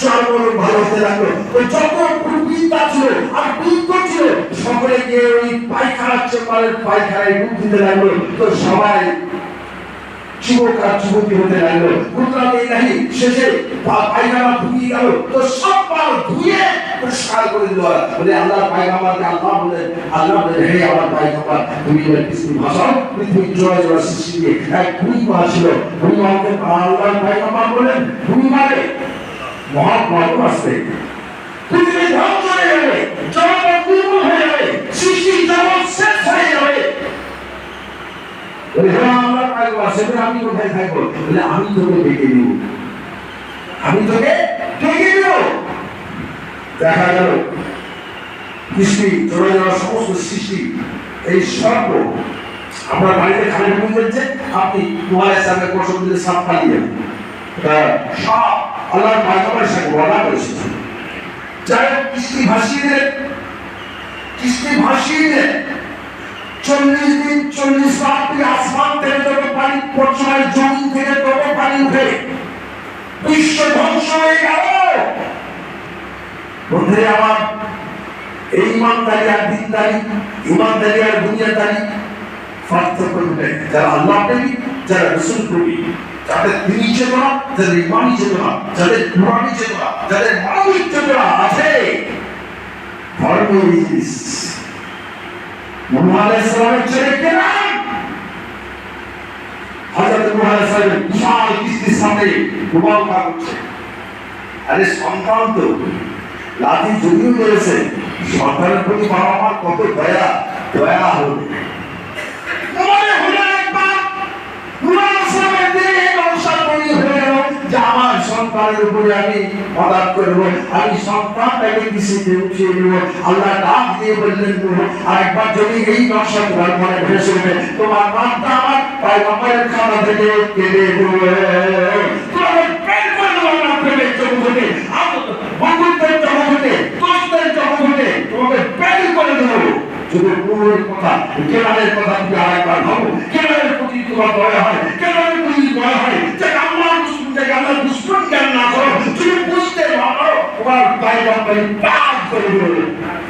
চর্মরোগ ভালো হতে লাগল যত বিদ্যা ছিল আর বৃদ্ধ ছিল, সকলে গিয়ে ওই পায়খানার চেম্বারের পায়খানায় ডুব দিতে লাগল। তো সবাই যুবক আর যুবতী হতে লাগল। কুদরাত ইলাহি শেষে পায়খানা ধুয়ে গেল। তো সব পাল ধুয়ে পরিষ্কার করে দিল। বলে আল্লাহ পায়গামারকে আল্লাহ বলে আল্লাহ বলে, হে আমার পায়গামার তুমি এবার কৃষ্ণ ভাষা পৃথিবীর জয় জয় সৃষ্টি এক ভূমিমা ছিল। ভূমিমাকে আল্লাহ পায়গামার বলেন ভূমিমারে মহাত্মাও আসবে। হয়ে আমি কোথায় থাকব? আমি তোকে ডেকে নিব। আমি তোকে ডেকে নিব? দেখা গেল সৃষ্টি চলে যাওয়া সমস্ত সৃষ্টি, এই সর্ব আপনার বাড়িতে খালি ঢুকে যাচ্ছে আপনি তোমার সামনে কোষণ দিলে সাপ পালিয়ে সব আল্লাহর পায়গামের সাথে বলা করেছে। যাই হোক, কিস্তি ভাসিয়ে কিস্তি ভাসিয়ে চল্লিশ দিন চল্লিশ রাত থেকে আসমান থেকে যত পানি জমিন থেকে পানি উঠে বিশ্ব ধ্বংস হয়ে গেল। বন্ধুরে আমার এই ইমানদারি আর ইমানদারি আর পার্থক্য যারা আল্লাহ প্রেমী যারা রসুল প্রেমী চেতনা ইমানি চেতনা চেতনা মানবিক চেতনা আছে ধর্ম মুহাম্মদ সাহেব বিশাল কিস্তির আরে সন্তান তো যদিও মেরেছে সন্তানের প্রতি বাবা মার কত দয়া দয়া হবে মনে হলো একবার মুহাম্মদ ইসলামের দিনে এই ব্যবসা তৈরি হয়ে গেল যে আমার সন্তানের উপরে আমি মদাত করব আমি সন্তানটাকে কৃষিতে উঠিয়ে নেব। আল্লাহ ডাক দিয়ে বললেন নুহ, আর একবার যদি এই নকশা তোমার মনে ভেসে ওঠে তোমার নামটা আমার পায়গম্বরের খানা থেকে কেটে দেবে। কথা কেরালের কথা তুমি আরেকবার ভাবো কেরালের প্রতি তোমার দয়া হয় একবার পাইকাম্বারি পাঁচ করে